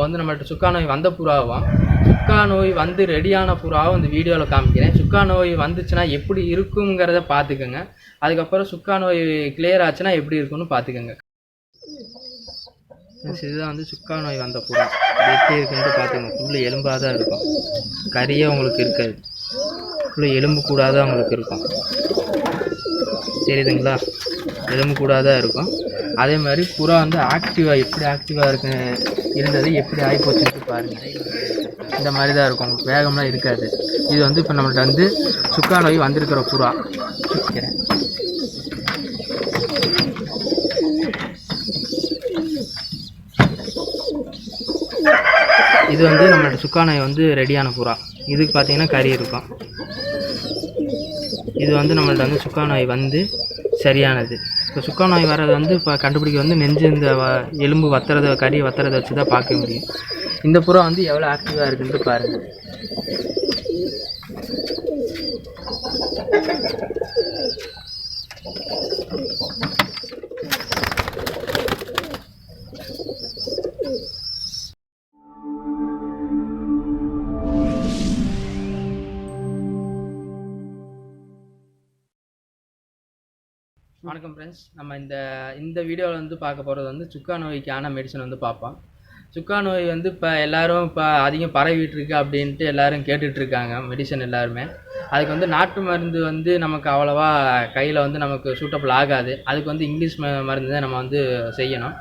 இப்போ வந்து நம்மள்ட்ட சுக்கா நோய் வந்த புறாவும் சுக்கா நோய் வந்து ரெடியான புறாவும் இந்த வீடியோவில் காமிக்கிறேன். சுக்கா நோய் வந்துச்சுன்னா எப்படி இருக்குங்கிறத பார்த்துக்கோங்க. அதுக்கப்புறம் சுக்கா நோய் கிளியர் ஆச்சுன்னா எப்படி இருக்குன்னு பார்த்துக்கோங்க. இதுதான் வந்து சுக்கா நோய் வந்த புறா. எப்படி இருக்குன்னு பார்த்துக்கோங்க. ஃபுல்லு எலும்பாக தான் இருக்கும். கறியே உங்களுக்கு இருக்காது. ஃபுல்லு எலும்பு கூடாதான் உங்களுக்கு இருக்கும். தெரியுதுங்களா? எலும்பு கூடாதான் இருக்கும். அதே மாதிரி புறா வந்து ஆக்டிவாக எப்படி ஆக்டிவாக இருக்கு இருந்தது எப்படி ஆகிப்போச்சுன்னு பாருங்கள். இந்த மாதிரி தான் இருக்கும். வேகம்லாம் இருக்காது. இது வந்து இப்போ நம்மள்ட்ட வந்து சுக்கா நோய் வந்திருக்கிற புறா. இது வந்து நம்மளோட சுக்கா நோய் வந்து ரெடியான புறா. இதுக்கு பார்த்தீங்கன்னா கறி இருக்கும். இது வந்து நம்மள்ட்ட வந்து சுக்கா நோய் வந்து சரியானது. இப்போ சுக்கா நோய் வர்றது வந்து இப்போ கண்டுபிடிக்க வந்து நெஞ்சு இந்த வ- எலும்பு வத்துறத கறி வத்துறத வச்சு தான் பார்க்க முடியும். இந்த புறா வந்து எவ்வளோ ஆக்டிவாக இருக்குன்ட்டு பாருங்கள் வணக்கம் ஃப்ரெண்ட்ஸ் நம்ம இந்த இந்த வீடியோவில் வந்து பார்க்க போகிறது வந்து சுக்கா நோய்க்கான மெடிசன் வந்து பார்ப்போம். சுக்கா நோய் வந்து இப்போ எல்லோரும் இப்போ அதிகம் பரவிட்டு இருக்கு அப்படின்ட்டு எல்லோரும் கேட்டுட்ருக்காங்க மெடிசன் எல்லாருமே. அதுக்கு வந்து நாட்டு மருந்து வந்து நமக்கு அவ்வளோவா கையில் வந்து நமக்கு சூட்டபிள் ஆகாது. அதுக்கு வந்து இங்கிலீஷ் மருந்து தான் நம்ம வந்து செய்யணும்.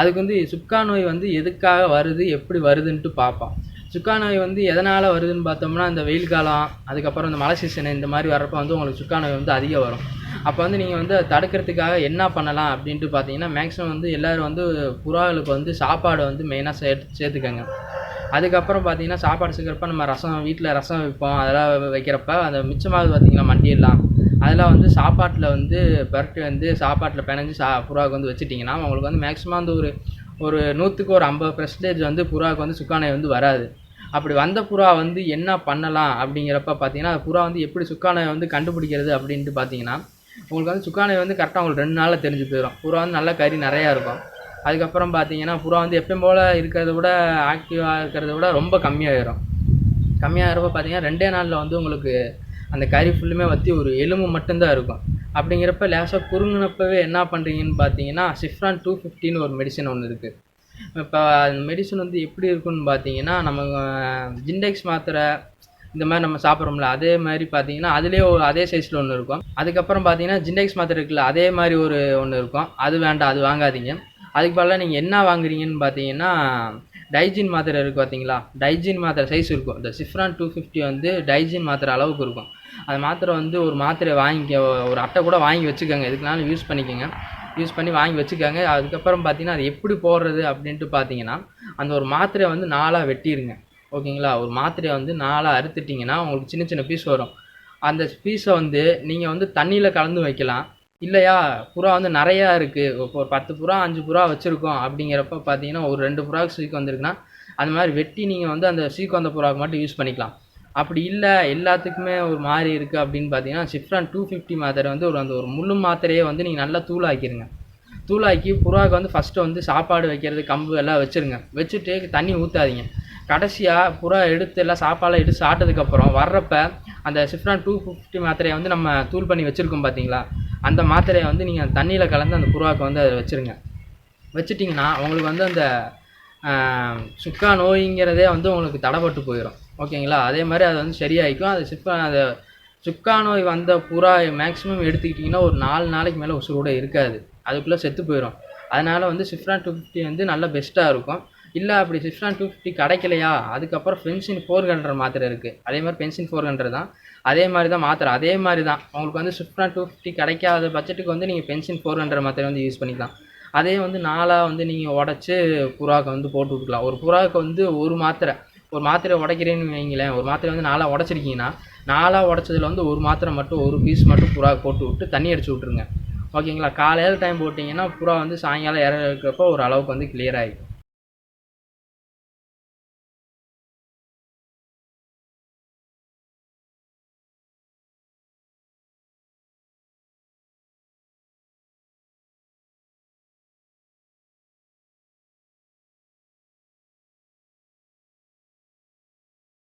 அதுக்கு வந்து சுக்கா நோய் வந்து எதுக்காக வருது எப்படி வருதுன்ட்டு பார்ப்போம். சுக்கா நோய் வந்து எதனால் வருதுன்னு பார்த்தோம்னா இந்த வெயில் காலம் அதுக்கப்புறம் இந்த மழை சீசன் இந்த மாதிரி வர்றப்ப வந்து உங்களுக்கு சுக்கா நோய் வந்து அதிகம் வரும். அப்போ வந்து நீங்கள் வந்து அதை தடுக்கிறதுக்காக என்ன பண்ணலாம் அப்படின்ட்டு பார்த்தீங்கன்னா மேக்ஸிமம் வந்து எல்லோரும் வந்து புறாகளுக்கு வந்து சாப்பாடு வந்து மெயினாக சேர்த்து சேர்த்துக்கங்க. அதுக்கப்புறம் பார்த்தீங்கன்னா சாப்பாடு சேர்க்குறப்ப நம்ம ரசம் வீட்டில் ரசம் வைப்போம். அதெல்லாம் வைக்கிறப்ப அந்த மிச்சமாகுது பார்த்தீங்களா மண்டியெல்லாம். அதெல்லாம் வந்து சாப்பாட்டில் வந்து பரட்டி வந்து சாப்பாட்டில் பிணைஞ்சு சா புறாவுக்கு வந்து வச்சுட்டிங்கன்னா உங்களுக்கு வந்து மேக்ஸிமம் வந்து ஒரு ஒரு நூற்றுக்கு ஒரு ஐம்பது பெர்சன்டேஜ் வந்து புறாவுக்கு வந்து சுக்கானை வந்து வராது. அப்படி வந்த புறா வந்து என்ன பண்ணலாம் அப்படிங்கிறப்ப பார்த்தீங்கன்னா புறா வந்து எப்படி சுக்கானை வந்து கண்டுபிடிக்கிறது அப்படின்ட்டு பார்த்தீங்கன்னா உங்களுக்கு வந்து சுக்கானை வந்து கரெக்டாக உங்களுக்கு ரெண்டு நாளில் தெரிஞ்சு போயிடும் புறா வந்து நல்ல கறி நிறையா இருக்கும். அதுக்கப்புறம் பார்த்தீங்கன்னா புறா வந்து எப்பயும் போல் இருக்கிறத விட ஆக்டிவாக இருக்கிறத விட ரொம்ப கம்மியாகிடும் கம்மியாகிறப்ப பார்த்தீங்கன்னா ரெண்டே நாளில் வந்து உங்களுக்கு அந்த கறி ஃபுல்லுமே வற்றி ஒரு எலும்பு மட்டும்தான் இருக்கும். அப்படிங்கிறப்ப லேசாக குறுங்கினப்பவே என்ன பண்ணுறீங்கன்னு பார்த்தீங்கன்னா சிஃப்ரான் டூ ஃபிஃப்டின்னு ஒரு மெடிசன் ஒன்று இருக்குது இப்போ அந்த மெடிசன் வந்து எப்படி இருக்குன்னு பார்த்தீங்கன்னா நம்ம ஜிண்டெக்ஸ் மாத்திரை இந்த மாதிரி நம்ம சாப்பிட்றோம்ல அதே மாதிரி பார்த்தீங்கன்னா அதுலேயே ஒரு அதே சைஸில் ஒன்று இருக்கும். அதுக்கப்புறம் பார்த்தீங்கன்னா ஜிண்டெக்ஸ் மாத்திரை இருக்குல்ல அதே மாதிரி ஒரு ஒன்று இருக்கும். அது வேண்டாம் அது வாங்காதீங்க. அதுக்கு பதிலாக நீங்கள் என்ன வாங்குறீங்கன்னு பார்த்தீங்கன்னா டைஜின் மாத்திரை இருக்குது பார்த்தீங்களா? டைஜின் மாத்திரை சைஸ் இருக்கும். இந்த சிஃப்ரான் டூ ஃபிஃப்டி வந்து டைஜின் மாத்திரை அளவுக்கு இருக்கும். அது மாத்திரை வந்து ஒரு மாத்திரை வாங்கிக்க ஒரு அட்டை கூட வாங்கி வச்சுக்கோங்க. எதுக்குனாலும் யூஸ் பண்ணிக்கோங்க. யூஸ் பண்ணி வாங்கி வச்சுக்கோங்க. அதுக்கப்புறம் பார்த்தீங்கன்னா அது எப்படி போடுறது அப்படின்ட்டு பார்த்தீங்கன்னா அந்த ஒரு மாத்திரையை வந்து நாலாக வெட்டிடுங்க ஓகேங்களா? ஒரு மாத்திரையை வந்து நாலாக அறுத்துட்டிங்கன்னா உங்களுக்கு சின்ன சின்ன பீஸ் வரும். அந்த பீஸை வந்து நீங்கள் வந்து தண்ணியில் கலந்து வைக்கலாம். இல்லையா? புறா வந்து நிறையா இருக்குது இப்போ ஒரு பத்து புறா அஞ்சு புறா வச்சுருக்கோம் அப்படிங்கிறப்ப பார்த்தீங்கன்னா ஒரு ரெண்டு புறாவுக்கு சீக்கு வந்திருக்குன்னா அந்த மாதிரி வெட்டி நீங்கள் வந்து அந்த சீக்கு வந்த புறாவுக்கு மட்டும் யூஸ் பண்ணிக்கலாம். அப்படி இல்லை எல்லாத்துக்குமே ஒரு மாதிரி இருக்குது அப்படின்னு பார்த்தீங்கன்னா சிஃப்ரான் டூ ஃபிஃப்டி மாத்திரை வந்து ஒரு அந்த ஒரு முள்ளு மாத்திரையே வந்து நீங்கள் நல்லா தூளாக்கிடுங்க தூளாக்கி புறாவுக்கு வந்து ஃபஸ்ட்டு வந்து சாப்பாடு வைக்கிறது கம்பு எல்லாம் வச்சுருங்க. வச்சுட்டு தண்ணி ஊற்றாதீங்க கடைசியாக புறா எடுத்து எல்லாம் சாப்பாடெல்லாம் எடுத்து சாப்பிட்டதுக்கப்புறம் வர்றப்ப அந்த சிஃப்ரான் டூ ஃபிஃப்டி மாத்திரையை வந்து நம்ம தூள் பண்ணி வச்சுருக்கோம் பார்த்தீங்களா அந்த மாத்திரையை வந்து நீங்கள் தண்ணியில் கலந்து அந்த புறாவுக்கு வந்து அதை வச்சுருங்க. வச்சுட்டிங்கன்னா உங்களுக்கு வந்து அந்த சுக்கா நோய்ங்கிறதே வந்து உங்களுக்கு தடைப்பட்டு போயிடும் ஓகேங்களா? அதே மாதிரி அது வந்து சரியாயிக்கும். அது சிப்பா அது சுக்கா நோய் வந்த பூரா மேக்ஸிமம் எடுத்துக்கிட்டிங்கன்னா ஒரு நாலு நாளைக்கு மேலே உசுரோட இருக்காது. அதுக்குள்ளே செத்து போயிடும் அதனால் வந்து சிஃப்ரான் டூ ஃபிஃப்டி வந்து நல்ல பெஸ்ட்டாக இருக்கும். இல்லை அப்படி சிஃப்ரான் டூ ஃபிஃப்டி கிடைக்கலையா? அதுக்கப்புறம் பென்சின் ஃபோர் ஹண்ட்ரட் மாத்திரை இருக்குது அதே மாதிரி பென்சின் ஃபோர் ஹண்ட்ரட் தான். அதே மாதிரி தான் மாத்திரை. அதே மாதிரி தான். உங்களுக்கு வந்து சிஃப்ரான் டூ ஃபிஃப்டி கிடைக்காத பட்ஜெட்டுக்கு வந்து நீங்கள் பென்சின் ஃபோர் ஹண்ட்ரட் மாத்திரை வந்து யூஸ் பண்ணிக்கலாம். அதே வந்து நாலாக வந்து நீங்கள் உடச்சி புறாவுக்கு வந்து போட்டு விட்டுக்கலாம். ஒரு புறாவுக்கு வந்து ஒரு மாத்திரை. ஒரு மாத்திரை உடைக்கிறேன்னு வைங்களேன். ஒரு மாத்திரை வந்து நாலாக உடச்சிருக்கீங்கன்னா நாலாக உடச்சதுல வந்து ஒரு மாத்திரை மட்டும் ஒரு பீஸ் மட்டும் புறா போட்டு விட்டு தண்ணி அடிச்சு விட்ருங்க ஓகேங்களா? காலையில் டைம் போட்டிங்கன்னா புறா வந்து சாயங்காலம் இறக்குறப்போ ஒரு அளவுக்கு வந்து கிளியர் ஆகிடும்